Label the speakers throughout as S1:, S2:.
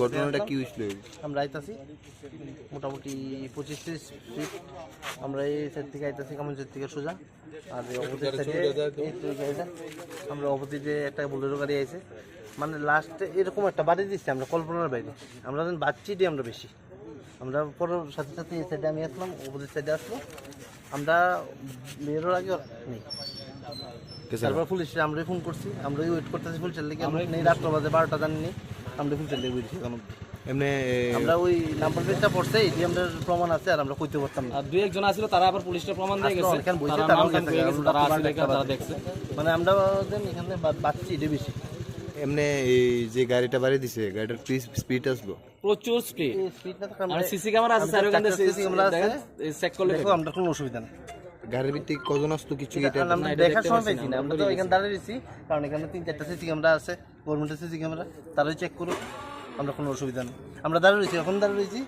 S1: ঘটনাটা কি হয়েছিল?
S2: আমরা আইতাছি মোটামুটি পঁচিশ ত্রিশ ফিট আমরা এই সাইড থেকে আইতাছি কেমন সাইড থেকে সোজা। আর এই অপোজিট সাইডে আমরা অপোজিটে একটা বোলেরো গাড়ি আইছে। মানে লাস্টে এরকম একটা বাড়ি দিচ্ছি আমরা কল্পনার বাইরে আমরা যখন বাচ্চি দিই আমরা বেশি। আমরা পর সাথে সাথে এই সাইডে আমি আসলাম অপোজিট সাইডে আসলো। আমরা বেরোর আগে নেই। তারপর পুলিশে আমরাই ফোন করছি আমরাই ওয়েট করতেছি পুলিশের লেগে। আমরা নেই রাত্র বাজে বারোটা জানি আমরা পুলিশের লেগে বুঝছি এখন অব্দি।
S1: এমনি
S2: আমরা ওই নাম্বার প্লেটটা পড়ছে এটি আমরা প্রমাণ আছে আর আমরা কইতে পারতাম না।
S3: আর দুই একজন আছিল তারা আবার পুলিশের প্রমাণ দিয়ে গেছে।
S2: অনেকক্ষণ বইছে,
S3: তারা। দেখছে।
S2: মানে আমরা এখানে বাচ্চি এটা বেশি।
S1: এমনি এই যে গাড়িটা বাড়ি দিছে গাড়িটার স্পিড আসলো
S3: প্রচুর স্পিড
S2: না
S3: আর সিসি ক্যামেরা আছে স্যার ওখানে
S2: সিসি ক্যামেরা আছে।
S3: চেক করলে
S2: দেখো আমরা কোনো অসুবিধা নেই।
S1: গাড়ির ভিত্তিক কজন আসতো কিছু কি
S2: কারণ আমরা দেখার সময় পাইছি না। আমরা তো এখানে দাঁড়িয়ে রয়েছি কারণ এখানে তিন চারটা সিসি ক্যামেরা আছে গভর্নমেন্টের সিসি ক্যামেরা তারাই চেক করুক আমরা কোনো অসুবিধা নেই। আমরা দাঁড়িয়ে রয়েছি এখন দাঁড়িয়ে রয়েছি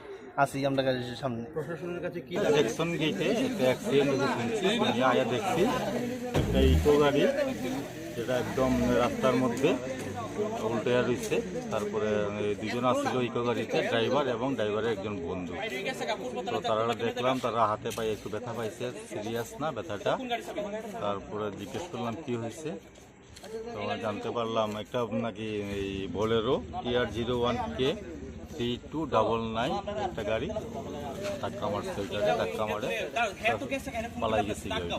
S2: আসি আমরা গাড়ির সামনে।
S4: প্রশাসনের কাছে জ্যাকসন গেটে একটা অ্যাক্সিডেন্ট হয়েছে আমি আয়া দেখছি একটা ইকো গাড়ি। যেটা একদম রাস্তার মধ্যে উল্টে রয়েছে। তারপরে দুজন আসছিল ইকো গাড়িতে, ড্রাইভার এবং ড্রাইভারের একজন বন্ধু। তো তারা দেখলাম, তারা হাতে পায়ে একটু ব্যথা পাইছে, সিরিয়াস না ব্যথাটা। তারপরে জিজ্ঞেস করলাম, কি হয়েছে? তো জানতে পারলাম, একটা নাকি এই Bolero T R zero one K three two double nine একটা গাড়ি ধাক্কা মারছে ওইটাকে ধাক্কা মারে পালাই গেছে ওইটা।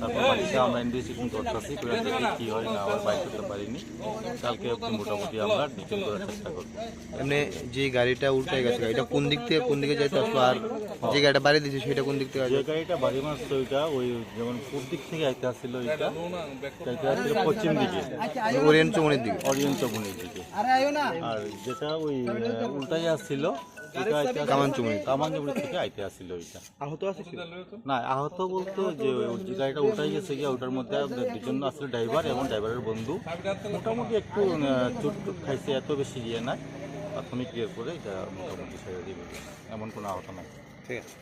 S4: তারপর বাড়িতে আমরা ইনভেস্টিগেশন করতেছি করে দেখি কি হয় না হয় বাইক করতে পারিনি। কালকে মোটামুটি আমরা ডিটেল করার চেষ্টা করব।
S1: এমনি যে গাড়িটা উল্টে গেছে এটা কোন দিক থেকে কোন দিকে যাইতে আসলো আর যে গাড়িটা বাড়ি দিছে সেটা কোন দিক থেকে
S4: যে গাড়িটা বাড়ি মারছে ওইটা ওই যেমন পূর্ব দিক থেকে আইতে আসছিল ওইটা যাইতে আসছিল পশ্চিম দিকে
S1: ওরিয়েন্ট চৌমনির দিকে।
S4: অরিয়ন চবুনির দিকে। আর যেটা ওই উল্টাই আসছিল
S1: কামানচুমনি।
S4: কামানচুমনি থেকে আইতে আসছিল ওইটা
S1: আহত আছে
S4: না আহত বলতো যে ওই যে গাড়িটা উঠাই গেছে গিয়ে ওটার মধ্যে দুজন আসলে ড্রাইভার এবং ড্রাইভারের বন্ধু। মোটামুটি একটু আহ, টুট খাইছে এত বেশি ইয়ে নাই। প্রাথমিক ইয়ে করে এটা মোটামুটি ছেড়ে এমন কোনো আহত নাই।
S1: ঠিক আছে।